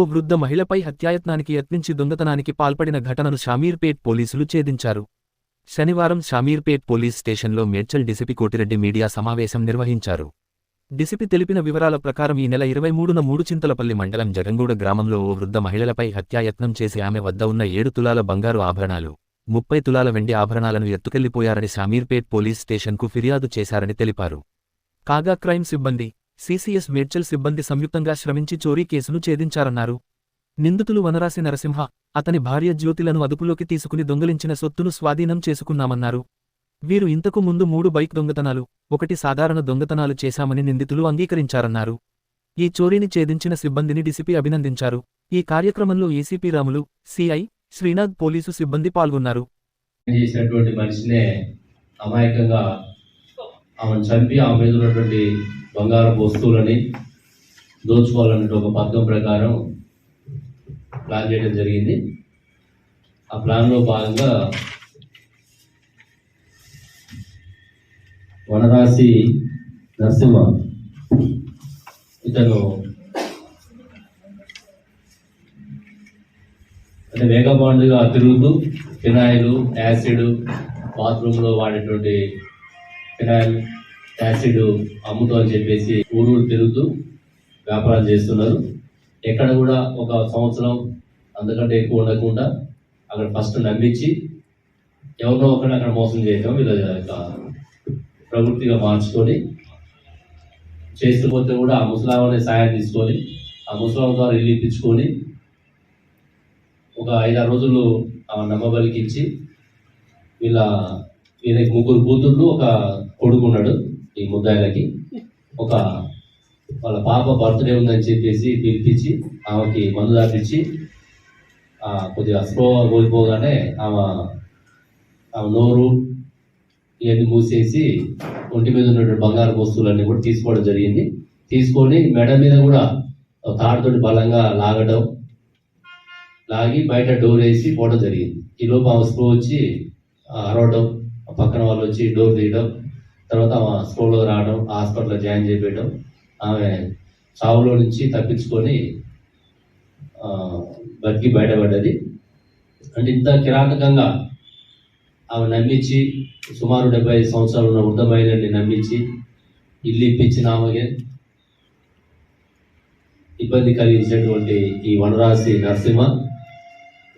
ఓ వృద్ధ మహిళపై హత్యాయత్నానికి యత్నించి దొంగతనానికి పాల్పడిన ఘటనను షామీర్పేట్ పోలీసులు ఛేదించారు. శనివారం షామీర్పేట్ పోలీస్ స్టేషన్లో మేడ్చల్ డిసిపి కోటిరెడ్డి మీడియా సమావేశం నిర్వహించారు. డిసిపి తెలిపిన వివరాల ప్రకారం ఈ నెల ఇరవై మూడున చింతలపల్లి మండలం జగంగూడ గ్రామంలో ఓ వృద్ధ మహిళలపై హత్యాయత్నం చేసి ఆమె వద్ద ఉన్న ఏడు తులాల బంగారు ఆభరణాలు ముప్పై తులాల వెండి ఆభరణాలను ఎత్తుకెళ్ళిపోయారని షామీర్పేట్ పోలీస్ స్టేషన్కు ఫిర్యాదు చేశారని తెలిపారు. కాగా క్రైమ్ సిబ్బంది సీసీఎస్ మేడ్చల్ సిబ్బంది సంయుక్తంగా శ్రమించి చోరీ కేసును ఛేదించారన్నారు. నిందితులు వనరాసి నరసింహ అతని భార్య జ్యోతిలను అదుపులోకి తీసుకుని దొంగలించిన సొత్తును స్వాధీనం చేసుకున్నామన్నారు. వీరు ఇంతకు ముందు మూడు బైక్ దొంగతనాలు ఒకటి సాధారణ దొంగతనాలు చేశామని నిందితులు అంగీకరించారన్నారు. ఈ చోరీని ఛేదించిన సిబ్బందిని డిసిపి అభినందించారు. ఈ కార్యక్రమంలో ACP Ramulu CI Srinath police సిబ్బంది పాల్గొన్నారు. చేసినటువంటి మనిషినే అమాయకంగా ఆమెను చంపి ఆమె మీద ఉన్నటువంటి బంగారపు వస్తువులని దోచుకోవాలన్నట్టు ఒక పథకం ప్రకారం ప్లాన్ చేయడం జరిగింది. ఆ ప్లాన్లో భాగంగా వనరాశి నరసింహ ఇతను అంటే వేగబాండుగా తిరుగుతూ ఫినాయిల్ యాసిడ్ బాత్రూంలో వాడేటువంటి ఫినాయిల్ యాసిడ్ అమ్ముతూ అని చెప్పేసి ఊరూరు తిరుగుతూ వ్యాపారం చేస్తున్నారు. ఎక్కడ కూడా ఒక సంవత్సరం అందుకంటే ఎక్కువ ఉండకుండా అక్కడ ఫస్ట్ నమ్మించి ఎవరినో ఒకరిని అక్కడ మోసం చేయటం వీళ్ళ యొక్క ప్రవృత్తిగా మార్చుకొని చేస్తూ పోతే కూడా ఆ ముసలామని సాయం తీసుకొని ఆ ముసలాం ద్వారా ఇల్లు ఇప్పించుకొని ఒక ఐదారు రోజులు ఆ నమ్మబలికించి వీళ్ళ వీళ్ళకి ముగ్గురు కూతుళ్ళు ఒక కొడుకు ఉన్నాడు ఈ ముద్దాయిలకి. ఒక వాళ్ళ పాప బర్త్డే ఉందని చెప్పేసి పిలిపించి ఆమెకి మందు దాపించి కొద్దిగా స్పృహ కోల్పోగానే ఆమె ఆమె నోరు ఇవన్నీ మూసేసి ఒంటి మీద ఉన్నటువంటి బంగారు వస్తువులన్నీ కూడా తీసుకోవడం జరిగింది. తీసుకొని మెడ మీద కూడా తాడుతోటి బలంగా లాగడం లాగి బయట డోర్ వేసి పోవడం జరిగింది. ఈ లోపు ఆమె స్ప్రో వచ్చి అరవడం పక్కన వాళ్ళు వచ్చి డోర్ తీయడం తర్వాత ఆమె స్కూల్లో రావడం హాస్పిటల్లో జాయిన్ చేయడం ఆమె చావులో నుంచి తప్పించుకొని బతికి బయటపడ్డది. అంటే ఇంత కిరాతకంగా ఆమె నమ్మించి సుమారు డెబ్బై ఐదు సంవత్సరాలు ఉన్న వృద్ధ మహిళని నమ్మించి ఇల్లు ఇప్పించిన ఆమెకి ఇబ్బంది కలిగించినటువంటి ఈ వనరాశి నరసింహ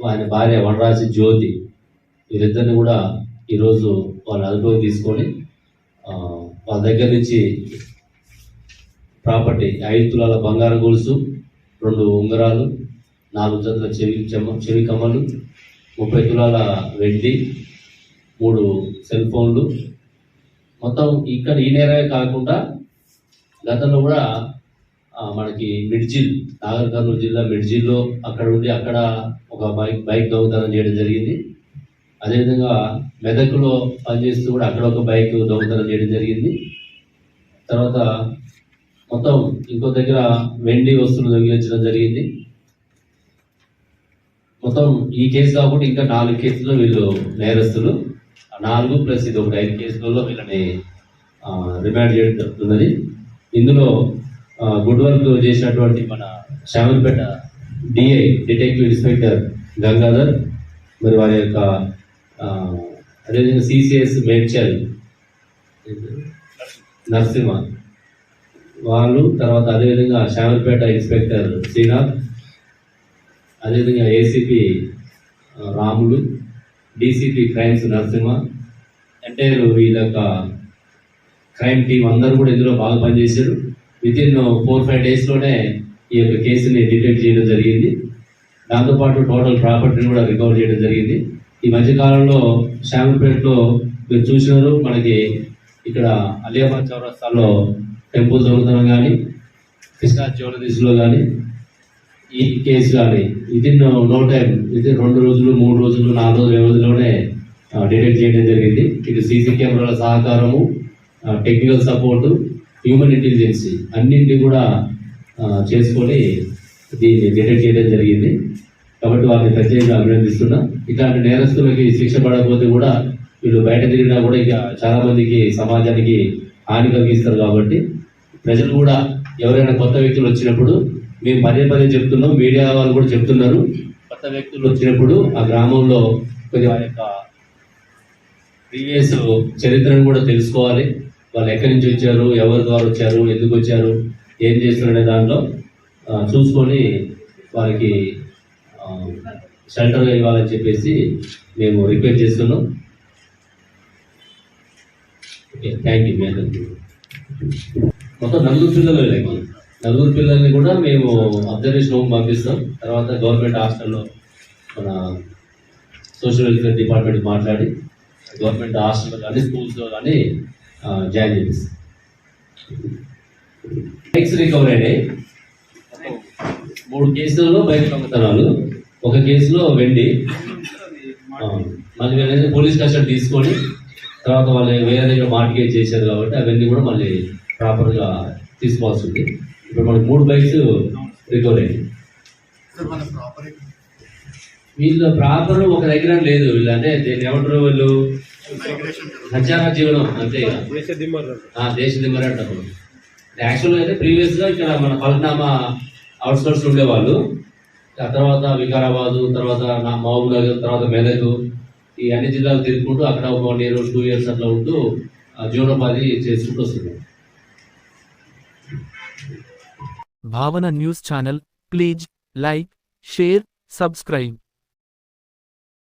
ఆయన భార్య వనరాశి జ్యోతి వీరిద్దరిని కూడా ఈరోజు వాళ్ళ అదుపులోకి తీసుకొని వాళ్ళ దగ్గర నుంచి ప్రాపర్టీ ఐదు తులాల బంగారు గొలుసు రెండు ఉంగరాలు నాలుగు జతల చెవి చెమ్మ చెవి కమ్మలు ముప్పై తులాల వెండి మూడు సెల్ ఫోన్లు. మొత్తం ఇక్కడ ఈ నేరమే కాకుండా గతంలో కూడా మనకి మిడ్జిల్ నాగర్ కర్నూలు జిల్లా మిడ్జిల్లో అక్కడ ఉండి అక్కడ ఒక బైక్ బైక్ దొంగతనం చేయడం జరిగింది. అదేవిధంగా మెదక్లో పనిచేస్తూ కూడా అక్కడ ఒక బైక్ దొంగతనం చేయడం జరిగింది. తర్వాత మొత్తం ఇంకో దగ్గర వెండి వస్తువులు దొంగిలించడం జరిగింది. మొత్తం ఈ కేసు కాకుండా ఇంకా నాలుగు కేసుల్లో వీళ్ళు నేరస్తులు. నాలుగు ప్లస్ ఇది ఒకటి ఐదు కేసులలో వీళ్ళని రిమాండ్ చేయడం జరుగుతున్నది. ఇందులో గుడ్ వర్క్ చేసినటువంటి మన Shamalpet DI detective inspector Gangadhar మరి వారి యొక్క అదేవిధంగా సిసిఎస్ మేడ్చల్. నరసింహ. వాళ్ళు తర్వాత అదేవిధంగా శామల్పేట ఇన్స్పెక్టర్ శ్రీనాథ్. అదేవిధంగా ACP Ramulu. DCP crimes Narasimha. Entire వీళ్ళ యొక్క క్రైమ్ టీం అందరూ కూడా ఇందులో బాగా పనిచేశారు. విత్ ఇన్ ఫోర్ ఫైవ్ డేస్లోనే ఈ యొక్క కేసుని డిటెక్ట్ చేయడం జరిగింది. దాంతోపాటు టోటల్ ప్రాపర్టీని కూడా రికవర్ చేయడం జరిగింది. ఈ మధ్యకాలంలో శామల్పేటలో మీరు చూసినారు మనకి ఇక్కడ అలియాబాద్ చౌరస్తాలో టెంపుల్ దొంగతనం కానీ కృష్ణా జ్యువెలరీస్లో కానీ ఈ కేసు కానీ ఇది నో టైం ఇది రెండు రోజులు మూడు రోజులు నాలుగు రోజుల వ్యవధిలోనే డిటెక్ట్ చేయడం జరిగింది. ఇటు సీసీ కెమెరాల సహకారము టెక్నికల్ సపోర్టు హ్యూమన్ ఇంటెలిజెన్సీ అన్నింటినీ కూడా చేసుకొని దీన్ని డిటెక్ట్ చేయడం జరిగింది. కాబట్టి వారిని ప్రత్యేకంగా అభినందిస్తున్నా. ఇట్లాంటి నేరస్తులకి శిక్ష పడకపోతే కూడా వీళ్ళు బయట తిరిగినా కూడా ఇక చాలా మందికి సమాజానికి హాని కలిగిస్తారు కాబట్టి ప్రజలు కూడా ఎవరైనా కొత్త వ్యక్తులు వచ్చినప్పుడు మేము పదే పదే చెప్తున్నాం మీడియా వాళ్ళు కూడా చెప్తున్నారు. కొత్త వ్యక్తులు వచ్చినప్పుడు ఆ గ్రామంలో కొద్దిగా యొక్క ప్రీవియస్ చరిత్రను కూడా తెలుసుకోవాలి. వాళ్ళు ఎక్కడి నుంచి వచ్చారు ఎవరి ద్వారా వచ్చారు ఎందుకు వచ్చారు ఏం చేస్తున్నారు అనే దాంట్లో చూసుకొని వారికి షెల్టర్ ఇవ్వాలని చెప్పేసి మేము రిక్వెస్ట్ చేస్తున్నాం. Okay thank you madam. మొత్తం నలుగురు పిల్లలు మనం నలుగురు పిల్లల్ని కూడా మేము అబ్జర్వేషన్ హోమ్ పంపిస్తాం. తర్వాత గవర్నమెంట్ హాస్టల్లో మన సోషల్ వెల్ఫేర్ డిపార్ట్మెంట్ మాట్లాడి గవర్నమెంట్ హాస్టల్లో కానీ స్కూల్స్లో కానీ జాయిన్ చేపిస్తాం. నెక్స్ట్ రికవరీ అయినాయి మూడు కేసుల్లో బయట దొంగతనాలు. ఒక కేసులో వెండి. మళ్ళీ వీళ్ళని పోలీస్ కస్టడీ తీసుకొని తర్వాత వాళ్ళు వేరే దగ్గర మార్కెట్ చేశారు కాబట్టి అవన్నీ కూడా మళ్ళీ ప్రాపర్గా తీసుకోవాల్సి ఉంది. ఇప్పుడు మనకి మూడు బైక్స్ రికవర్ అయ్యాయి. సార్ మన ప్రాపర్ వీళ్ళు ప్రాపర్ ఒక దగ్గర లేదు వీళ్ళు. అంటే దీన్ని ఏమంటారు వీళ్ళు? మైగ్రేషన్ హత్యారా జీవనం అంతే దేశ దిమ్మరే అంటారు. యాక్చువల్గా అయితే ప్రీవియస్గా ఇక్కడ మన పల్నామా అవుట్స్కట్స్ ఉండేవాళ్ళు ఆ తర్వాత వికారాబాద్ తర్వాత నా మహబూబ్ నగర్ తర్వాత మెదక్ ఈ అన్ని జిల్లాలు తిరుగుకుంటూ అక్కడ ఒక వన్ ఇయర్ టూ ఇయర్స్ అట్లా ఉంటూ జీవనోపాధి చేసుకుంటూ వస్తున్నాను Bhavana news channel please like share subscribe.